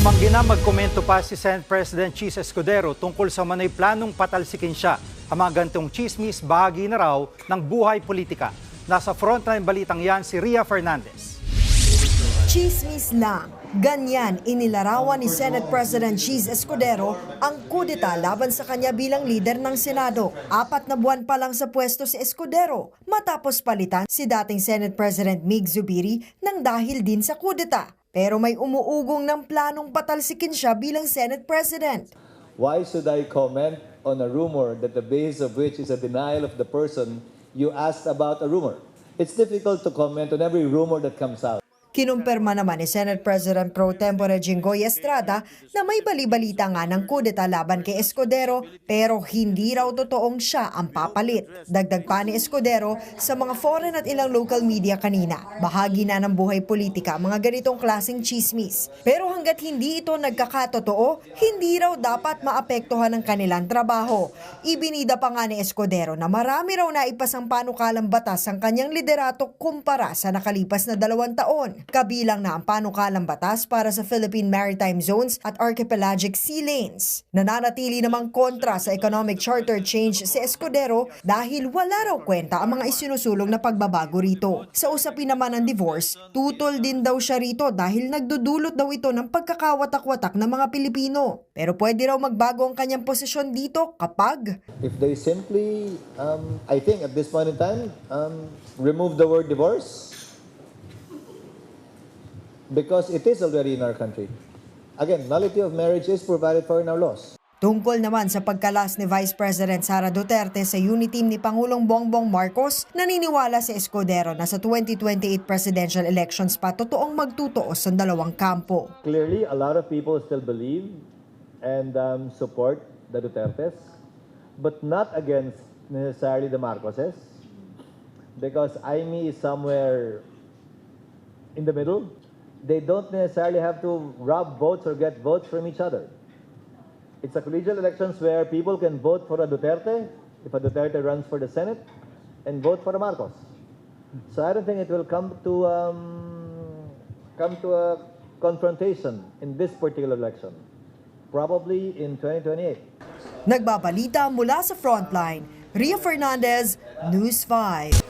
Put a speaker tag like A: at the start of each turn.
A: Tumanggi na magkomento pa si Senate President Cheese Escudero tungkol sa manay planong patalsikin siya. Ang mga gantong chismis bahagi na raw ng buhay politika. Nasa frontline balitang yan si Ria Fernandez.
B: Chismis lang. Ganyan inilarawan ni Senate President Cheese Escudero ang kudeta laban sa kanya bilang leader ng Senado. Apat na buwan pa lang sa pwesto si Escudero matapos palitan si dating Senate President Mig Zubiri nang dahil din sa kudeta. Pero may umuugong ng planong patalsikin siya bilang Senate President.
C: Why should I comment on a rumor that the base of which is a denial of the person you asked about a rumor? It's difficult to comment on every rumor that comes out.
B: Kinumpirma naman ni Senate President Pro Tempore Jinggoy Estrada na may balibalita nga ng kudeta laban kay Escudero pero hindi raw totoong siya ang papalit. Dagdag pa ni Escudero sa mga foreign at ilang local media kanina. Bahagi na ng buhay politika mga ganitong klaseng chismis. Pero hanggat hindi ito nagkakatotoo, hindi raw dapat maapektuhan ang kanilang trabaho. Ibinida pa nga ni Escudero na marami raw na ipasang panukalang batas ang kanyang liderato kumpara sa nakalipas na dalawang taon. Kabilang na ang panukalang batas para sa Philippine Maritime Zones at Archipelagic Sea Lanes. Nananatili namang kontra sa economic charter change si Escudero dahil wala raw kwenta ang mga isinusulong na pagbabago rito. Sa usapin naman ng divorce, tutol din daw siya rito dahil nagdudulot daw ito ng pagkakawatak-watak ng mga Pilipino. Pero pwede raw magbago ang kanyang posisyon dito kapag
C: If they simply, um, I think at this point in time, um, remove the word divorce, because it is already in our country. Again, nullity of marriage is provided for in our laws.
B: Tungkol naman sa pagkalas ni Vice President Sara Duterte sa unity team ni Pangulong Bongbong Marcos, naniniwala si Escudero na sa 2028 presidential elections pa totoong magtutuos ang dalawang kampo.
C: Clearly, a lot of people still believe and um, support the Dutertes, but not against necessarily the Marcoses, because IME is somewhere in the middle. They don't necessarily have to rob votes or get votes from each other. It's a collegial elections where people can vote for a Duterte if a Duterte runs for the Senate and vote for a Marcos. So I don't think it will come to um, come to a confrontation in this particular election. Probably in 2028.
B: Nagbabalita mula sa Frontline, Ria Fernandez, News 5.